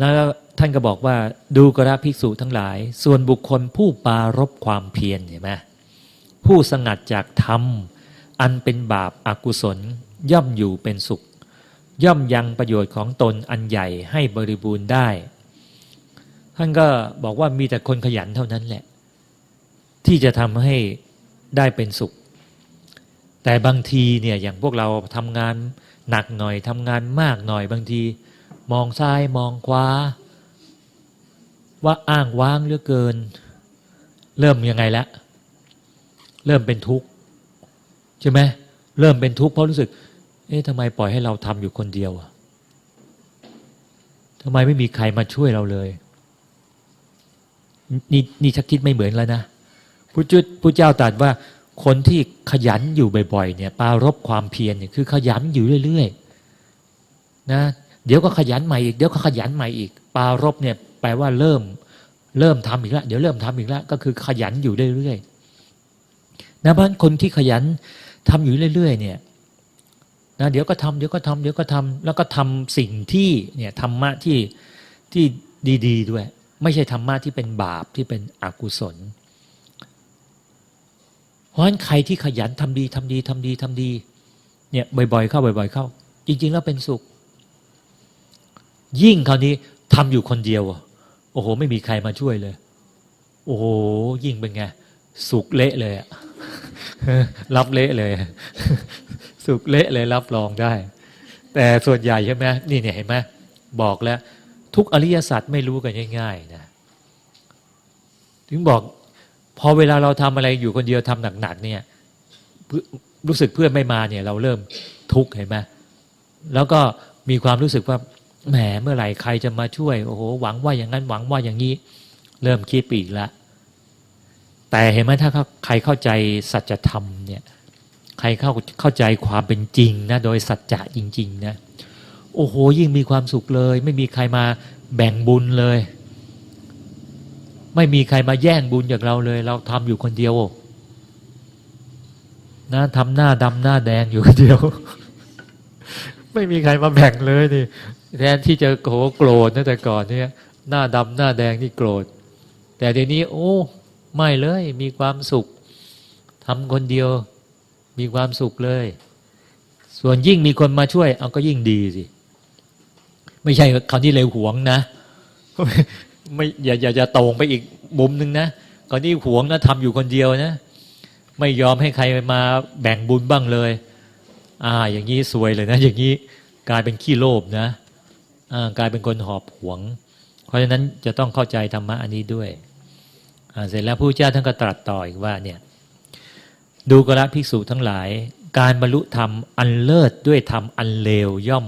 แล้วท่านก็บอกว่าดูกระภิกษุทั้งหลาย ส่วนบุคคลผู้ปารบความเพียรเห็นไหมผู้สงัดจากธรรม อันเป็นบาปอากุศล ย่อมอยู่เป็นสุข ย่อมยังประโยชน์ของตนอันใหญ่ให้บริบูรณ์ได้ ท่านก็บอกว่ามีแต่คนขยันเท่านั้นแหละ ที่จะทำให้ได้เป็นสุข แต่บางทีเนี่ยอย่างพวกเราทำงานหนักหน่อยทำงานมากหน่อยบางที มองซ้ายมองขวาว่าอ้างว้างเหลือเกิน เริ่มยังไงละเริ่มเป็นทุกข์ใช่ไหมเริ่มเป็นทุกข์เพราะรู้สึก เอ๊ะทำไมปล่อยให้เราทำอยู่คนเดียวอะทำไมไม่มีใครมาช่วยเราเลย นี่นี่ชักคิดไม่เหมือนแล้วนะพระจุดพระเจ้าตรัสว่า คนที่ขยันอยู่บ่อยๆเนี่ยปรารบความเพียรเนี่ยคือขยันอยู่เรื่อยๆนะ เดี๋ยวก็ขยันใหม่อีกเดี๋ยวก็ขยันใหม่อีก ปารบเนี่ยแปลว่าเริ่ม เริ่มทำอีกแล้วเดี๋ยวเริ่มทำอีกแล้วก็คือขยันอยู่เรื่อยๆนะเพราะฉะนั้นคนที่ขยันทำอยู่เรื่อยๆเนี่ยนะเดี๋ยวก็ทำเดี๋ยวก็ทำเดี๋ยวก็ทำแล้วก็ทำสิ่งที่เนี่ยธรรมะที่ที่ดีๆด้วย ไม่ใช่ธรรมะที่เป็นบาปที่เป็นอกุศลเพราะฉะนั้นใครที่ขยันทำดีทำดีทำดีทำดีเนี่ยบ่อยๆ เข้าบ่อย ๆ เข้า จริง ๆ แล้วเป็นสุข ยิ่งคราวนี้ทำอยู่คนเดียวโอ้โห ไม่มีใครมาช่วยเลย โอ้โห ยิ่งเป็นไง สุขเละเลยรับเละเลย สุขเละเลยรับรองได้ แต่ส่วนใหญ่ใช่ไหมนี่เนี่ยเห็นไหมบอกแล้ว ทุกอริยสัจไม่รู้กันง่าย ๆ นะ ถึงบอกพอเวลาเราทำอะไรอยู่คนเดียวทำหนักๆเนี่ยรู้สึกเพื่อนไม่มาเนี่ย เราเริ่มทุกข์เห็นไหมแล้วก็มีความรู้สึกว่า แหมเมื่อไหร่ใครจะมาช่วย โอ้โหหวังว่าอย่างนั้นหวังว่าอย่างนี้ เริ่มคิดปีกละแต่เห็นไหมถ้าใครเข้าใจสัจธรรมเนี่ยใครเข้าเข้าใจความเป็นจริงนะโดยสัจจะจริง ๆ นะ โอ้โห ยิ่งมีความสุขเลย ไม่มีใครมาแบ่งบุญเลย ไม่มีใครมาแย่งบุญจากเราเลย เราทำอยู่คนเดียวนะทำหน้าดำหน้าแดงอยู่คนเดียว ไม่มีใครมาแบ่งเลยนี่ แทนที่จะโหโกรธนะแต่ก่อนเนี่ยหน้าดำหน้าแดงนี่โกรธ แต่เดี๋ยวนี้ โอ้ ไม่เลยมีความสุขทำคนเดียวมีความสุขเลย ส่วนยิ่งมีคนมาช่วย เอาก็ยิ่งดีสิ ไม่ใช่คราวนี้เลยหวงนะไม่อย่าอย่าอย่าตรงไปอีกมุมหนึ่งนะก่อนนี้หวงนะทำอยู่คนเดียวนะ ไม่ยอมให้ใครมาแบ่งบุญบ้างเลย อ่า อย่างนี้สวยเลยนะ อย่างนี้กลายเป็นขี้โลภนะ กลายเป็นคนหอบหวง เพราะฉะนั้นจะต้องเข้าใจธรรมะอันนี้ด้วย เสร็จแล้วพระเจ้าท่านก็ตรัสต่ออีกว่าเนี่ยดูกระภิกษุทั้งหลาย การบรรลุธรรมอันเลิศด้วยธรรมอันเลวย่อม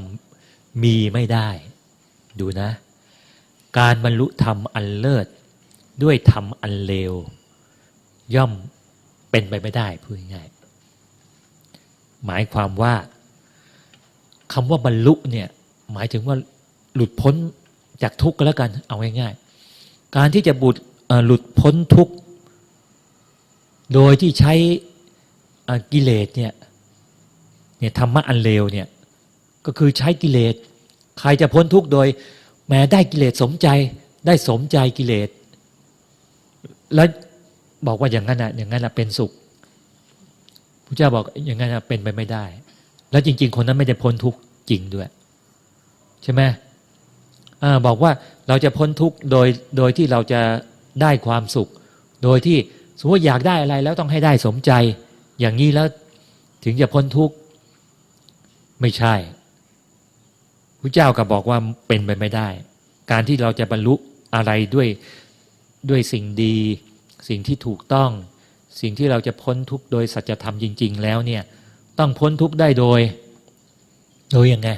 มีไม่ได้ ดูนะ การบรรลุธรรมอันเลิศด้วยธรรมอันเลว ย่อมเป็นไปไม่ได้พูดง่ายหมายความว่าคำว่าบรรลุเนี่ยหมายถึงว่า หลุดพ้นจากทุกข์ก็แล้วกัน เอาง่ายๆ การที่จะบุตรหลุดพ้นทุกข์โดยที่ใช้กิเลสเนี่ยเนี่ยธรรมะอันเลวเนี่ยก็คือใช้กิเลส ใครจะพ้นทุกข์โดย แม้ได้กิเลสสมใจ ได้สมใจกิเลส แล้วบอกว่าอย่างนั้นนะอย่างนั้นนะเป็นสุขพระเจ้าบอกอย่างนั้นนะเป็นไปไม่ได้ แล้วจริง ๆ คนนั้นไม่ได้พ้นทุกข์จริงด้วย ใช่ไหม บอกว่าเราจะพ้นทุกข์โดยโดยที่เราจะได้ความสุข โดยที่สมมติอยากได้อะไรแล้วต้องให้ได้สมใจ อย่างนี้แล้วถึงจะพ้นทุกข์ไม่ใช่พระเจ้าก็บอกว่าเป็นไปไม่ได้ การที่เราจะบรรลุอะไรด้วยด้วยสิ่งดี สิ่งที่ถูกต้อง สิ่งที่เราจะพ้นทุกข์โดยสัจธรรมจริง ๆ แล้วเนี่ยต้องพ้นทุกข์ได้โดย โดยยังไง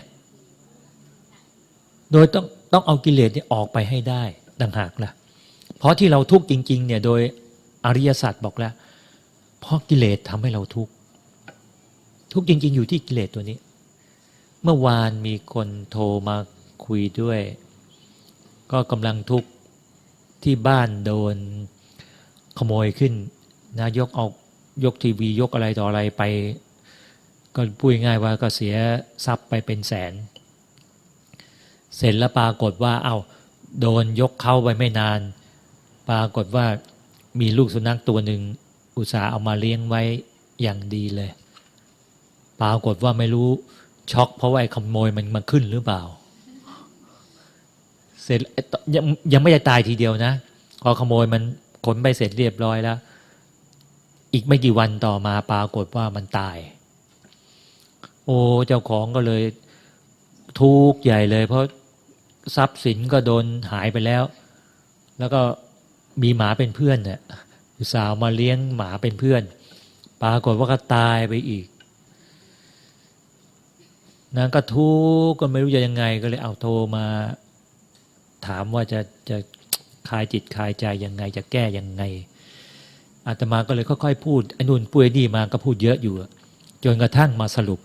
โดยต้อง ต้องเอากิเลสเนี่ยออกไปให้ได้ดังหากละ่ะ เพราะที่เราทุกข์จริง ๆ เนี่ยโดยอริยสัจบอกแล้ว เพราะกิเลสทำให้เราทุกข์ทุกข์จริง ๆ อยู่ที่กิเลสตัวนี้ เมื่อวานมีคนโทรมาคุยด้วย ก็กำลังทุกข์ที่บ้านโดนขโมยขึ้นนะยกเอายกทีวียกอะไรต่ออะไรไป ก็พูดง่ายว่าก็เสียทรัพย์ไปเป็นแสน เสร็จแล้วปรากฏว่าเอา้าโดนยกเข้าไปไม่นาน ปรากฏว่ามีลูกสุนัขตัวหนึ่งอุตส่าห์เอามาเลี้ยงไว้อย่างดีเลย ปรากฏว่าไม่รู้ช็อกเพราะว่าไอ้ขโมยมันมาขึ้นหรือเปล่า เสร็จยังยังไม่ได้ตายทีเดียวนะพอขโมยมันขนไปเสร็จเรียบร้อยแล้ว อีกไม่กี่วันต่อมาปรากฏว่ามันตาย โอ้เจ้าของก็เลยทุกข์ใหญ่เลย เพราะ ทรัพย์สินก็โดนหายไปแล้ว แล้วก็มีหมาเป็นเพื่อนเนี่ยสาห์เอามาเลี้ยงหมาเป็นเพื่อน ปรากฏว่าก็ตายไปอีกนางก็ทุกข์ก็ไม่รู้จะยังไงก็เลยเอาโทรมา ถามว่าจะจะคลายจิตคลายใจยังไง จะแก้ยังไงอาตมาก็เลยค่อยๆพูดไอ้นุ่นปุ้ยนี่มาก็พูดเยอะอยู่จนกระทั่งมาสรุป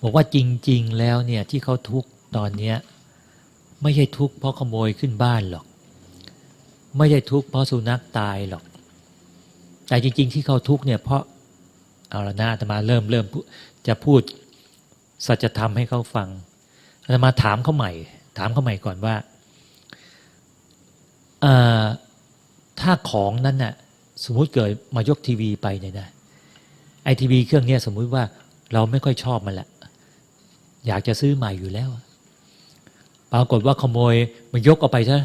บอกว่าจริง ๆ แล้วเนี่ยที่เขาทุกข์ ตอนเนี้ยไม่ใช่ทุกข์เพราะขโมยขึ้นบ้านหรอก ไม่ใช่ทุกข์เพราะสุนัขตายหรอก แต่จริง ๆ ที่เขาทุกข์เนี่ยเพราะเอาละนะอาตมาเริ่มเริ่มจะพูดสัจธรรมให้เขาฟังอาตมาถามเขาใหม่ ถามเขาใหม่ก่อนว่าถ้าของนั้นน่ะสมมุติเกิดมายกทีวีไปเนี่ยนะไอทีวีเครื่องเนี้ยสมมุติว่าเราไม่ค่อยชอบมันแหละอยากจะซื้อใหม่อยู่แล้ว ปรากฏว่าขโมยมันยกเอาไปซะ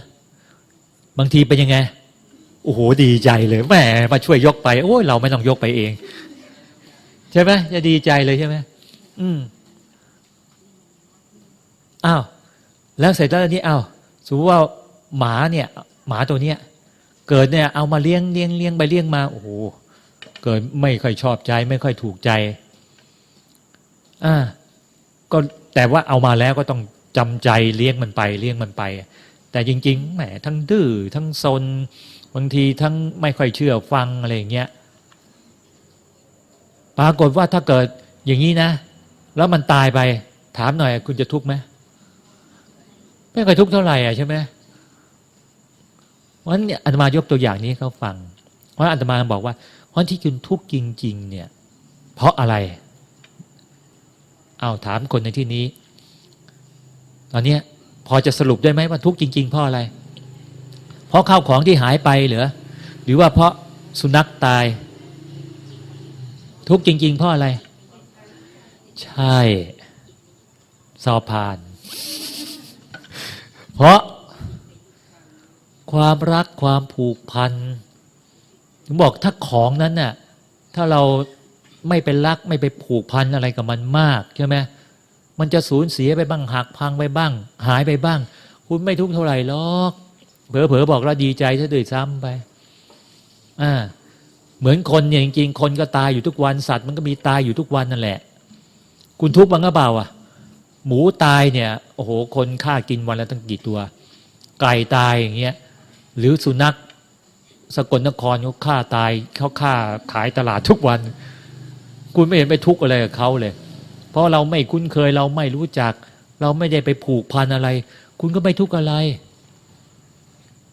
บางทีเป็นยังไงโอ้โหดีใจเลยแหมมาช่วยยกไปโอ้ยเราไม่ต้องยกไปเอง ใช่ไหมจะดีใจเลยใช่ไหมอืมอ้าวแล้วเสร็จแล้วนี่อ้าวสมมติว่าหมาเนี่ย หมาตัวเนี้ยเกิดเนี่ยเอามาเลี้ยงเลี้ยงเลี้ยงไปเลี้ยงมาโอ้โหเกิดไม่ค่อยชอบใจ ไม่ค่อยถูกใจอ่าก็แต่ว่าเอามาแล้วก็ต้อง จำใจเลี้ยงมันไปเลี้ยงมันไป แต่จริงๆแหมทั้งดื้อทั้งซนบางทีทั้งไม่ค่อยเชื่อฟังอะไรอย่างเงี้ยปรากฏว่าถ้าเกิดอย่างนี้นะ แล้วมันตายไป ถามหน่อย คุณจะทุกข์ไหมไม่ค่อยทุกข์เท่าไหร่อะใช่ไหมเพราะนั้นเนี่อาตมายกตัวอย่างนี้เขาฟัง เพราะอาตมาบอกว่าเพราะที่คุณทุกข์จริง ๆ เนี่ย เพราะอะไร เอาถามคนในที่นี้ ตอนนี้พอจะสรุปได้ไหมว่าทุกข์จริง ๆ เพราะอะไร เพราะข้าวของที่หายไปเหรือหรือว่าเพราะสุนัขตาย ทุกข์จริง ๆ เพราะอะไร ใช่สอบผ่าน เพราะความรักความผูกพันถึงบอกถ้าของนั้นน่ะถ้าเราไม่เป็นรักไม่ไปผูกพันอะไรกับมันมากใช่ไหม มันจะสูญเสียไปบ้างหักพังไปบ้าง หายไปบ้าง คุณไม่ทุกข์เท่าไหร่หรอกเผลอๆบอกเราดีใจซะด้วยซ้ำไปอ่าเหมือนคนเนี่ยจริงๆคนก็ตายอยู่ทุกวันสัตว์ มันก็มีตายอยู่ทุกวันนั่นแหละ คุณทุกข์บ้างหรือเปล่าอะ หมูตายเนี่ยโอ้โห คนฆ่ากินวันละตั้งกี่ตัว ไก่ตายอย่างเงี้ยหรือสุนัขสกลนครเขาฆ่าตายเขาฆ่าขายตลาดทุกวัน คุณไม่เห็นไปทุกข์อะไรกับเขาเลย เพราะเราไม่คุ้นเคยเราไม่รู้จัก เราไม่ได้ไปผูกพันอะไร คุณก็ไม่ทุกข์อะไร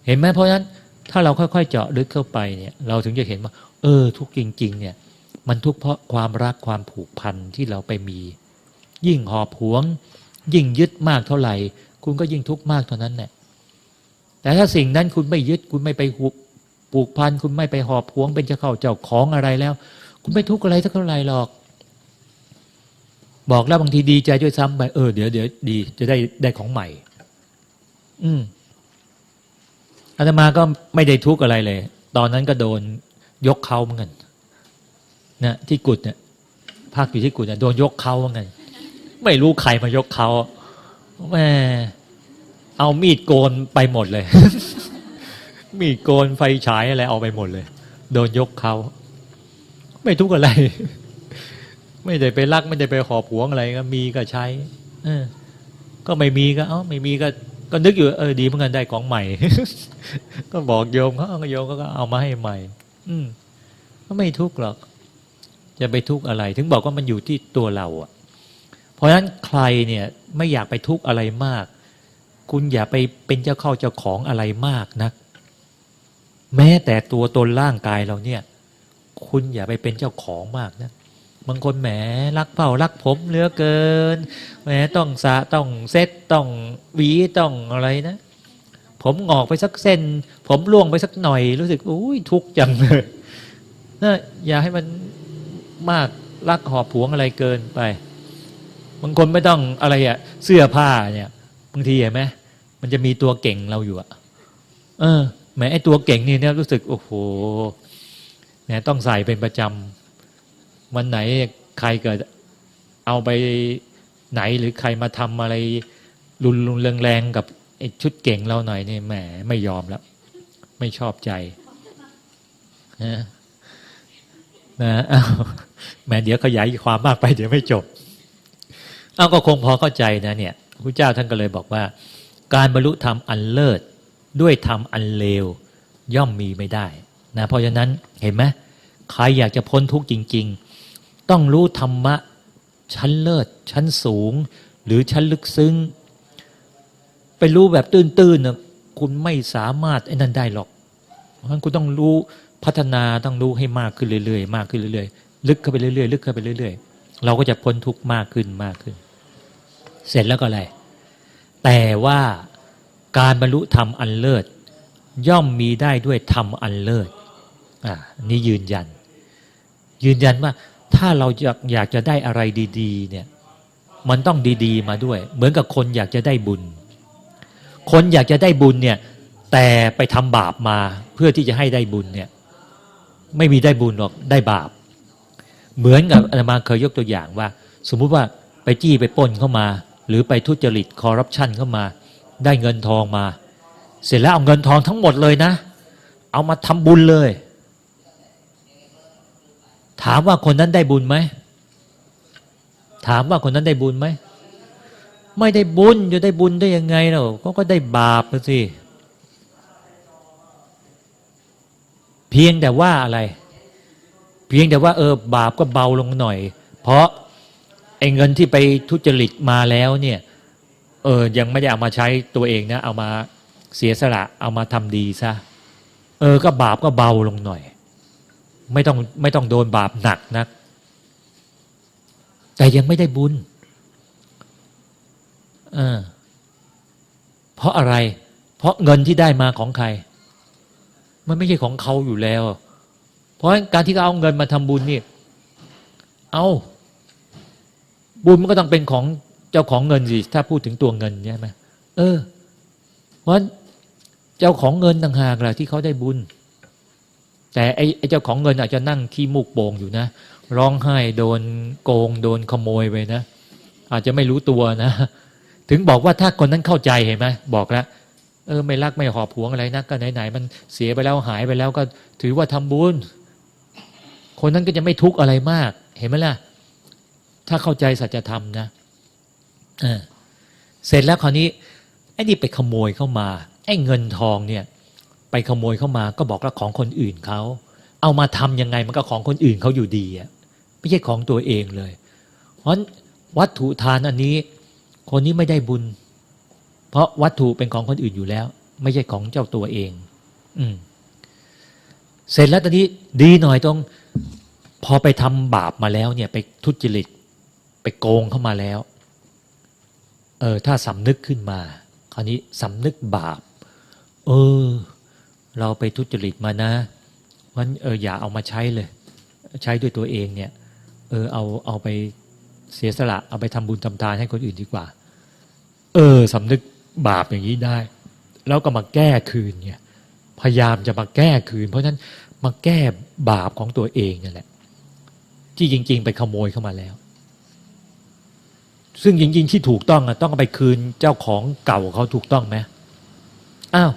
เห็นไหมเพราะฉะนั้นถ้าเราค่อยๆ เจาะลึกเข้าไปเนี่ย เราถึงจะเห็นว่า เออ ทุกข์จริง ๆ เนี่ย มันทุกข์เพราะความรักความผูกพันที่เราไปมี ยิ่งหอบหวง ยิ่งยึดมากเท่าไหร่ คุณก็ยิ่งทุกข์มากเท่านั้นแหละแต่ถ้าสิ่งนั้นคุณไม่ยึด คุณไม่ไปหุบผูกพันคุณไม่ไปหอบหวง เป็นเจ้าเข้าเจ้าของอะไรแล้ว คุณไม่ทุกข์อะไรสักเท่าไหร่หรอก บอกแล้วบางทีดีใจด้วยซ้ำไปเออเดี๋ยวเดี๋ยวดี จะได้ได้ของใหม่ อืมอาตมาก็ไม่ได้ทุกข์อะไรเลย ตอนนั้นก็โดนยกเขาเหมือนกันนะที่กุดเนี่ยภาคอยู่ที่กุดเนี่ยโดนยกเขาเหมือนกันไม่รู้ใครมายกเขาแม่เอามีดโกนไปหมดเลย มีดโกนไฟฉายอะไรเอาไปหมดเลย โดนยกเขา ไม่ทุกข์อะไร ไม่ได้ไปรัก ไม่ได้ไปหอบหวงอะไรก็มีก็ใช้เออก็ไม่มีก็เอ้าไม่มีก็ก็นึกอยู่เออดีเหมือนกันได้ของใหม่ ก็บอกโยมเขาโยมก็เอามาให้ใหม่ อืมก็ไม่ทุกข์หรอก จะไปทุกข์อะไร ถึงบอกว่ามันอยู่ที่ตัวเราอะ เพราะฉะนั้นใครเนี่ย ไม่อยากไปทุกข์อะไรมาก คุณอย่าไปเป็นเจ้าเข้าเจ้าของอะไรมากนะแม้แต่ตัวตนร่างกายเราเนี่ย คุณอย่าไปเป็นเจ้าของมากนะ บางคนแหมรักเผ่ารักผมเหลือเกินแหมต้องสะต้องเซ็ตต้องหวีต้องอะไรนะ ผมงอกไปสักเส้น ผมร่วงไปสักหน่อย รู้สึกอุ้ยทุกข์จังเลยนะอย่าให้มันมากรักหอบผวงอะไรเกินไป บางคนไม่ต้องอะไรอะเสื้อผ้าเนี่ยบางทีเห็นไหมมันจะมีตัวเก่งเราอยู่อะเออแหมไอตัวเก่งนี่เนี่ยรู้สึกโอ้โหแหมต้องใส่เป็นประจำ วันไหนใครเกิดเอาไปไหนหรือใครมาทำอะไร รุนรุนแรงๆกับชุดเก่งเราหน่อยนี่แหมไม่ยอมแล้ว ไม่ชอบใจนะนะอ้าวแหมเดี๋ยวขยายความมากไปเดี๋ยวไม่จบเอาก็คงพอเข้าใจนะเนี่ยพระเจ้าท่านก็เลยบอกว่า การบรรลุธรรมอันเลิศด้วยธรรมอันเลวย่อมมีไม่ได้นะเพราะฉะนั้นเห็นไหมใครอยากจะพ้นทุกข์จริง ๆ ต้องรู้ธรรมะ ชั้นเลิศ ชั้นสูง หรือชั้นลึกซึ้ง ไปรู้แบบตื้นๆนะคุณไม่สามารถไอ้นั่นได้หรอกเพราะฉะนั้นคุณต้องรู้พัฒนาต้องรู้ให้มากขึ้นเรื่อยๆมากขึ้นเรื่อยๆลึกเข้าไปเรื่อยๆลึกเข้าไปเรื่อยๆ เราก็จะพ้นทุกข์มากขึ้นมากขึ้น เสร็จแล้วก็อะไร แต่ว่าการบรรลุธรรมอันเลิศ ย่อมมีได้ด้วยธรรมอันเลิศอ่านี่ยืนยัน ยืนยันว่า ถ้าเราอยากอยากจะได้อะไรดี ๆ เนี่ย มันต้องดีๆ มาด้วย เหมือนกับคนอยากจะได้บุญ คนอยากจะได้บุญเนี่ย แต่ไปทำบาปมาเพื่อที่จะให้ได้บุญเนี่ย ไม่มีได้บุญหรอกได้บาป เหมือนกับอาตมาเคยยกตัวอย่างว่า สมมุติว่าไปจี้ไปป้นเข้ามา หรือไปทุจริตคอร์รัปชันเข้ามา ได้เงินทองมา เสร็จแล้วเอาเงินทองทั้งหมดเลยนะ เอามาทำบุญเลย ถามว่าคนนั้นได้บุญไหม ถามว่าคนนั้นได้บุญไหม ไม่ได้บุญจะได้บุญได้ยังไงเราก็ก็ได้บาปนะสิ เพียงแต่ว่าอะไร เพียงแต่ว่าเออบาปก็เบาลงหน่อย เพราะไอ้เงินที่ไปทุจริตมาแล้วเนี่ยเออยังไม่ได้เอามาใช้ตัวเองนะ เอามาเสียสละเอามาทำดีซะเออก็บาปก็เบาลงหน่อย ไม่ต้องไม่ต้องโดนบาปหนักนักแต่ยังไม่ได้บุญเออเพราะอะไร เพราะเงินที่ได้มาของใคร มันไม่ใช่ของเขาอยู่แล้ว เพราะการที่เขาเอาเงินมาทำบุญนี่ เอาบุญมันก็ต้องเป็นของเจ้าของเงินสิถ้าพูดถึงตัวเงินใช่ไหมเออ เพราะเจ้าของเงินต่างหากแหละที่เขาได้บุญ แต่ไอ้เจ้าของเงินอาจจะนั่งขี้มูกโป่งอยู่นะ ร้องไห้โดนโกงโดนขโมยไปนะ อาจจะไม่รู้ตัวนะ ถึงบอกว่าถ้าคนนั้นเข้าใจเห็นไหมบอกแล้วเออไม่รักไม่หอบหวงอะไรนะก็ไหนๆมันเสียไปแล้วหายไปแล้วก็ถือว่าทำบุญคนนั้นก็จะไม่ทุกข์อะไรมาก เห็นไหมล่ะ ถ้าเข้าใจสัจธรรมนะเออเสร็จแล้วคราวนี้ไอ้นี่ไปขโมยเข้ามาไอ้เงินทองเนี่ย ไปขโมยเข้ามาก็บอกว่าของคนอื่นเขาเอามาทำยังไงมันก็ของคนอื่นเขาอยู่ดีอะไม่ใช่ของตัวเองเลย เพราะวัตถุทานอันนี้ คนนี้ไม่ได้บุญ เพราะวัตถุเป็นของคนอื่นอยู่แล้ว ไม่ใช่ของเจ้าตัวเอง อืมเสร็จแล้วตอนนี้ดีหน่อยตรงพอไปทำบาปมาแล้ว เนี่ย ไปทุจริต ไปโกงเข้ามาแล้ว เออ ถ้าสำนึกขึ้นมา คราวนี้สำนึกบาป เออ เราไปทุจริตมานะมันเอออย่าเอามาใช้เลย ใช้ด้วยตัวเองเนี่ยเออเอาเอาไปเสียสละเอาไปทำบุญทำทานให้คนอื่นดีกว่า เออสำนึกบาปอย่างนี้ได้ แล้วก็มาแก้คืนเนี่ยพยายามจะมาแก้คืน เพราะฉะนั้นมาแก้บาปของตัวเองนี่แหละ ที่จริง ๆ ไปขโมยเข้ามาแล้ว ซึ่งจริง ๆ ที่ถูกต้องอะต้องไปคืนเจ้าของเก่าเขาถูกต้องไหมอ้าว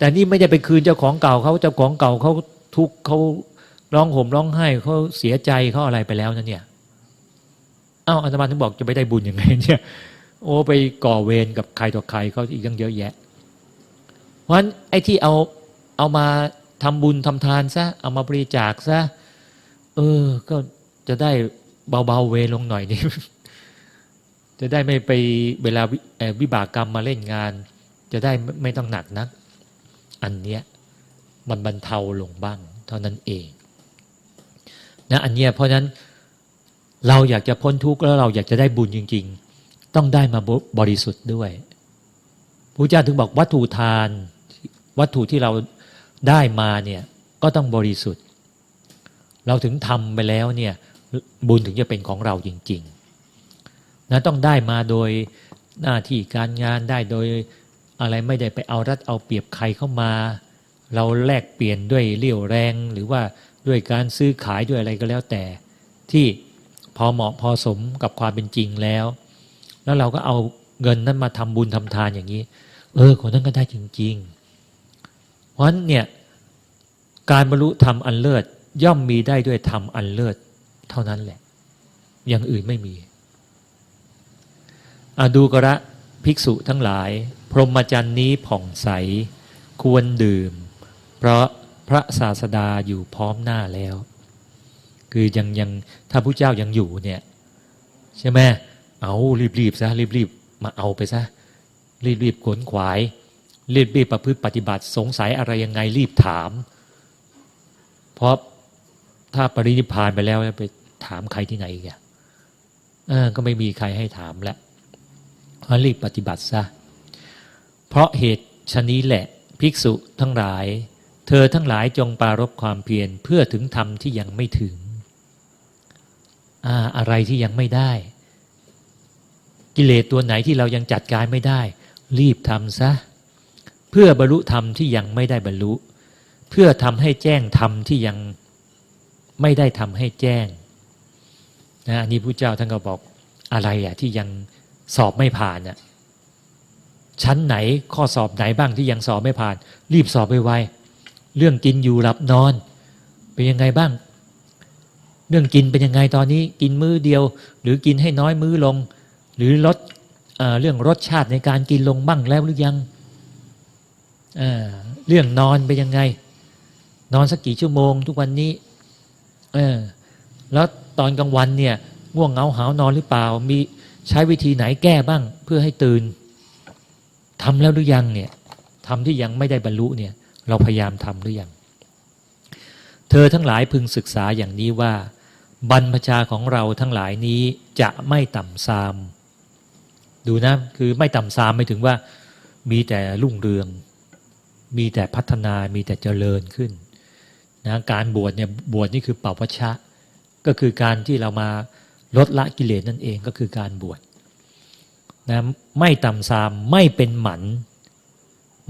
แต่นี่ไม่ได้ไปคืนเจ้าของเก่าเขาเจ้าของเก่าเขาทุกเขาร้องห่มร้องไห้เขาเสียใจเขาอะไรไปแล้วนะเนี่ยเอ้าอาตมาถึงบอกจะไปได้บุญยังไงเนี่ยโอ้ไปก่อเวรกับใครต่อใครเขาอีกตั้งเยอะแยะ เพราะฉะนั้นไอ้ที่เอาเอามาทำบุญทำทานซะเอามาบริจาคซะเออ ก็จะได้เบาๆเวรลงหน่อยนี่จะได้ไม่ไปเวลาวิวบากกรรมมาเล่นงาน จะได้ไม่ต้องหนักนัก อันเนี้ยมันบรรเทาลงบ้าง เท่านั้นเองนะอันเนี้ยเพราะฉะนั้นเราอยากจะพ้นทุกข์แล้วเราอยากจะได้บุญจริง ๆ ต้องได้มาบริสุทธิ์ด้วยพระเจ้าถึงบอกวัตถุทาน วัตถุที่เราได้มาเนี่ยก็ต้องบริสุทธิ์ เราถึงทำไปแล้วเนี่ยบุญถึงจะเป็นของเราจริง ๆนะต้องได้มาโดยหน้าที่การงานได้โดย อะไรไม่ได้ไปเอารัดเอาเปรียบใครเข้ามา เราแลกเปลี่ยนด้วยเรี่ยวแรง หรือว่าด้วยการซื้อขายด้วยอะไรก็แล้วแต่ ที่พอเหมาะพอสมกับความเป็นจริงแล้ว แล้วเราก็เอาเงินนั้นมาทำบุญทำทานอย่างนี้ เออคนนั้นก็ได้จริง ๆ เพราะฉะนั้นเนี่ยการบรรลุธรรมอันเลิศย่อมมีได้ด้วยธรรมอันเลิศเท่านั้นแหละ อย่างอื่นไม่มีอดูกระ ภิกษุทั้งหลาย พรหมจรรย์นี้ผ่องใส ควรดื่ม เพราะพระศาสดาอยู่พร้อมหน้าแล้ว คือยังยังถ้าพระเจ้ายังอยู่เนี่ยใช่ไหมเอารีบๆซะรีบๆมาเอาไปซะรีบๆขนขวาย รีบๆประพฤติปฏิบัติสงสัยอะไรยังไงรีบถาม เพราะถ้าปรินิพานไปแล้วไปถามใครที่ไหนอีกอะก็ไม่มีใครให้ถามแล้ว รีบปฏิบัติซะ เพราะเหตุชนี้แหละภิกษุทั้งหลาย เธอทั้งหลายจงปารบความเพียรเพื่อถึงธรรมที่ยังไม่ถึงออะไรที่ยังไม่ได้ กิเลสตัวไหนที่เรายังจัดการไม่ได้ รีบทำซะ เพื่อบรรลุธรรมที่ยังไม่ได้บรรลุ เพื่อทำให้แจ้งธรรมที่ยังไม่ได้ทำให้แจ้งนะอันนี้พระเจ้าท่านก็บอกอะไรอะที่ยัง สอบไม่ผ่านน่ะชั้นไหนข้อสอบไหนบ้างที่ยังสอบไม่ผ่าน รีบสอบไปไวเรื่องกินอยู่หลับนอน เป็นยังไงบ้าง เรื่องกินเป็นยังไงตอนนี้ กินมื้อเดียว หรือกินให้น้อยมื้อลง หรือลดเเรื่องรสชาติในการกินลงบ้างแล้วหรือยังเเรื่องนอนเป็นยังไง นอนสักกี่ชั่วโมง ทุกวันนี้แล้วตอนกลางวันเนี่ยง่วงเหงาหานอนหรือเปล่ามี ใช้วิธีไหนแก้บ้างเพื่อให้ตื่นทำแล้วหรือยังเนี่ยทำที่ยังไม่ได้บรรลุเนี่ยเราพยายามทำหรือยัง เธอทั้งหลายพึงศึกษาอย่างนี้ว่า บรรพชาของเราทั้งหลายนี้จะไม่ต่ำซาม ดูนะคือไม่ต่ำซามไม่ถึงว่า มีแต่รุ่งเรือง มีแต่พัฒนามีแต่เจริญขึ้นนะการบวชเนี่ยบวชนี่คือเป่าพระชะ ก็คือการที่เรามา ลดละกิเลสนั่นเองก็คือการบวชนะไม่ต่ำซามไม่เป็นหมัน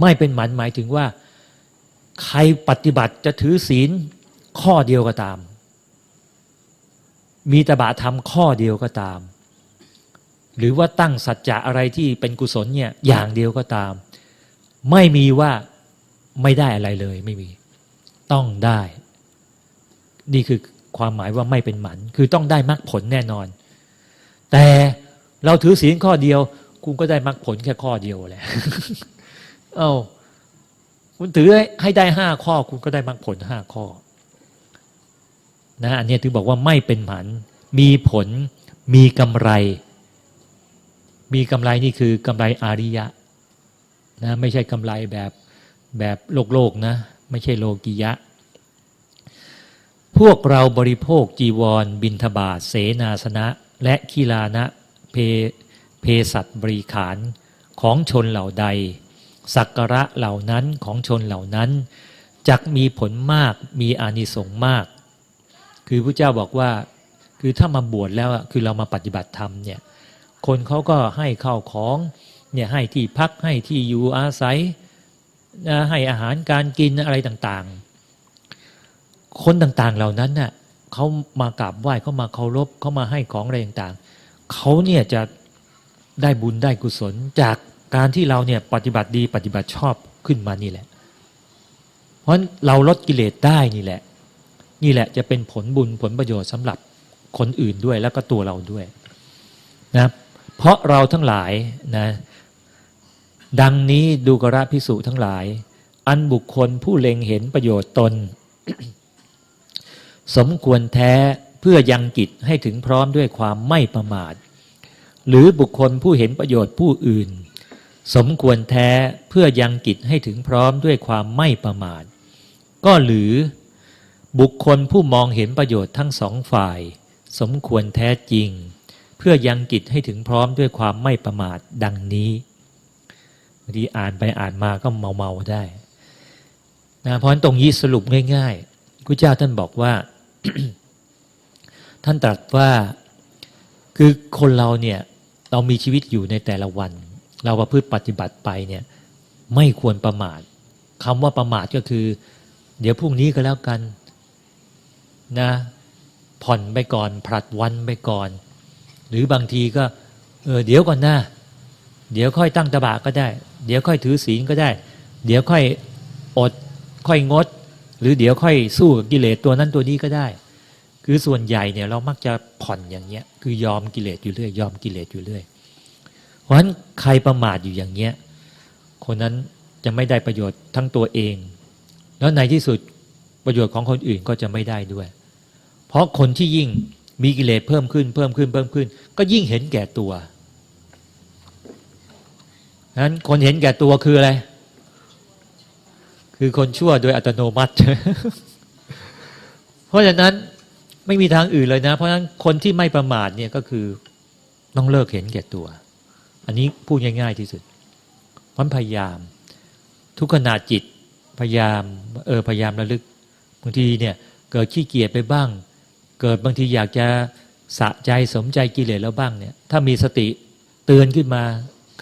ไม่เป็นหมันหมายถึงว่า ใครปฏิบัติจะถือศีลข้อเดียวก็ตาม มีตบะธรรมข้อเดียวก็ตาม หรือว่าตั้งสัจจะอะไรที่เป็นกุศลเนี่ยอย่างเดียวก็ตาม ไม่มีว่าไม่ได้อะไรเลยไม่มี ต้องได้ นี่คือ ความหมายว่าไม่เป็นหมัน คือต้องได้มรรคผลแน่นอน แต่เราถือศีลข้อเดียว คุณก็ได้มรรคผลแค่ข้อเดียวแหละเอา้าคุณถือให้ได้ห้าข้อ คุณก็ได้มรรคผลห้าข้อนะอันนี้ถือบอกว่าไม่เป็นหมัน มีผลมีกำไร มีกำไรนี่คือกำไรอาริยะนะไม่ใช่กำไรแบบแบบโลกโลกนะ ไม่ใช่โลกิยะ พวกเราบริโภคจีวร บินทบาทเสนาสนะ และกีลานะเพเพสัตบริขารของชนเหล่าใด สักระเหล่านั้นของชนเหล่านั้นจักมีผลมากมีอานิสงส์มาก คือพระเจ้าบอกว่า คือถ้ามาบวชแล้วคือเรามาปฏิบัติธรรมเนี่ยคนเขาก็ให้ข้าวของเนี่ยให้ที่พักให้ที่อยู่อาศัยให้อาหารการกินอะไรต่าง คนต่างๆเหล่านั้นเน่ะเขามากราบไหว้เขามาเคารพเขามาให้ของอะไรต่างๆเขาเนี่ยจะได้บุญได้กุศล จากการที่เราเนี่ยปฏิบัติดีปฏิบัติชอบขึ้นมานี่แหละ เพราะเราลดกิเลสได้นี่แหละ นี่แหละจะเป็นผลบุญผลประโยชน์สำหรับคนอื่นด้วยแล้วก็ตัวเราด้วยนะเพราะเราทั้งหลายนะดังนี้ดูกระพิสุทั้งหลาย อันบุคคลผู้เล็งเห็นประโยชน์ตน สมควรแท้เพื่อยังกิจให้ถึงพร้อมด้วยความไม่ประมาท หรือบุคคลผู้เห็นประโยชน์ผู้อื่น สมควรแท้เพื่อยังกิจให้ถึงพร้อมด้วยความไม่ประมาท ก็หรือบุคคลผู้มองเห็นประโยชน์ทั้งสองฝ่าย สมควรแท้จริง เพื่อยังจิตให้ถึงพร้อมด้วยความไม่ประมาทดังนี้บางทีอ่านไปอ่านมาก็เมาเมาได้นะเพราะฉะนั้นตรงนี้สรุปง่ายๆพระเจ้าท่านบอกว่า ท่านตรัสว่าคือคนเราเนี่ยเรามีชีวิตอยู่ในแต่ละวัน เราประพฤติปฏิบัติไปเนี่ยไม่ควรประมาทคำว่าประมาทก็คือ เดี๋ยวพรุ่งนี้ก็แล้วกันนะผ่อนไปก่อนผลัดวันไปก่อน หรือบางทีก็เออเดี๋ยวก่อนนะเดี๋ยวค่อยตั้งตะบะก็ได้ เดี๋ยวค่อยถือศีลก็ได้ เดี๋ยวค่อยอด ค่อยงด หรือเดี๋ยวค่อยสู้กับกิเลสตัวนั้นตัวนี้ก็ได้ คือส่วนใหญ่เนี่ยเรามักจะผ่อนอย่างเงี้ย คือยอมกิเลสอยู่เรื่อยยอมกิเลสอยู่เรื่อย เพราะฉะนั้นใครประมาทอยู่อย่างเงี้ยคนนั้นจะไม่ได้ประโยชน์ทั้งตัวเอง แล้วในที่สุดประโยชน์ของคนอื่นก็จะไม่ได้ด้วย เพราะคนที่ยิ่งมีกิเลสเพิ่มขึ้นเพิ่มขึ้นเพิ่มขึ้น ก็ยิ่งเห็นแก่ตัวนั้นคนเห็นแก่ตัวคืออะไร คือคนชั่วโดยอัตโนมัติ เพราะฉะนั้นไม่มีทางอื่นเลยนะ เพราะฉะนั้นคนที่ไม่ประมาทเนี่ยก็คือต้องเลิกเห็นแก่ตัว อันนี้พูดง่าย ๆที่สุดพราะพยายาม ทุกขณะจิตพยายามเออพยายามระลึกบางทีเนี่ยเกิดขี้เกียจไปบ้าง เกิดบางทีอยากจะสะใจสมใจกิเลสแล้วบ้างเนี่ย ถ้ามีสติเตือนขึ้นมา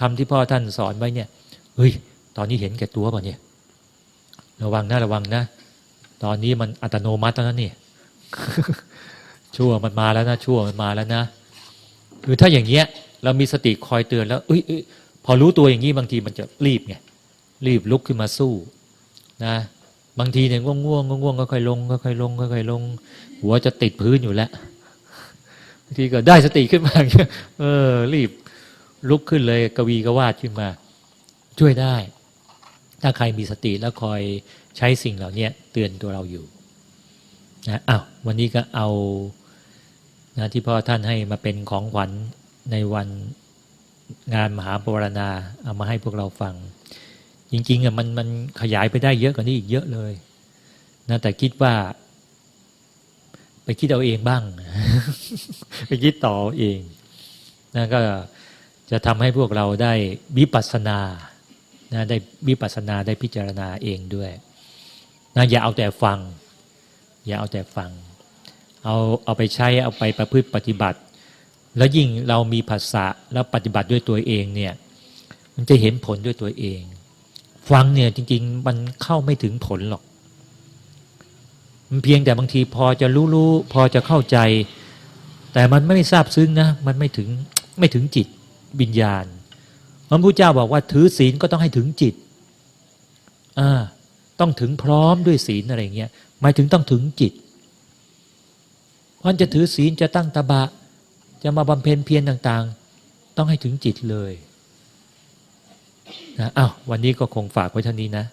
คำที่พ่อท่านสอนไว้เนี่ยเฮ้ย ตอนนี้เห็นแก่ตัวป่ะเนี่ย ระวังนะระวังนะ ตอนนี้มันอัตโนมัติแล้วนะนี่ชั่วมันมาแล้วนะชั่วมันมาแล้วนะคือถ้าอย่างเงี้ย เรามีสติคอยเตือนแล้วเอ้ยเอ้ยพอรู้ตัวอย่างนี้บางทีมันจะรีบไงรีบลุกขึ้นมาสู้นะบางทีเนี่ยง่วงง่วงง่วงก็ค่อยลงก็ค่อยลงก็ค่อยลง หัวจะติดพื้นอยู่แล้วบางทีก็ได้สติขึ้นมาเออ รีบลุกขึ้นเลยกวีก็วาดขึ้นมา ช่วยได้ ถ้าใครมีสติแล้วคอยใช้สิ่งเหล่านี้เตือนตัวเราอยู่นะอ้าววันนี้ก็เอานะที่พ่อท่านให้มาเป็นของขวัญในวันงานมหาปวารณาเอามาให้พวกเราฟัง จริงๆอะมันมันขยายไปได้เยอะกว่านี้อีกเยอะเลยนะแต่คิดว่า ไปคิดเอาเองบ้าง ไปคิดต่อเอาเองนะก็จะทำให้พวกเราได้วิปัสสนา นะได้วิปัสสนาได้พิจารณาเองด้วยนะอย่าเอาแต่ฟัง อย่าเอาแต่ฟัง เอาเอาไปใช้เอาไปประพฤติปฏิบัติ แล้วยิ่งเรามีภาษาแล้วปฏิบัติด้วยตัวเองเนี่ยมันจะเห็นผลด้วยตัวเอง ฟังเนี่ยจริง ๆ มันเข้าไม่ถึงผลหรอก มันเพียงแต่บางทีพอจะรู้รู้พอจะเข้าใจ แต่มันไม่ทราบซึ้งนะมันไม่ถึงไม่ถึงจิตวิญญาณ พระพุทธเจ้าบอกว่าถือศีลก็ต้องให้ถึงจิตอ่าต้องถึงพร้อมด้วยศีลอะไรเงี้ยหมายถึงต้องถึงจิตเพราะจะถือศีลจะตั้งตบะ จะมาบำเพ็ญเพียรต่าง ๆ ต้องให้ถึงจิตเลยนะอ้าววันนี้ก็คงฝากไว้เท่านี้นะ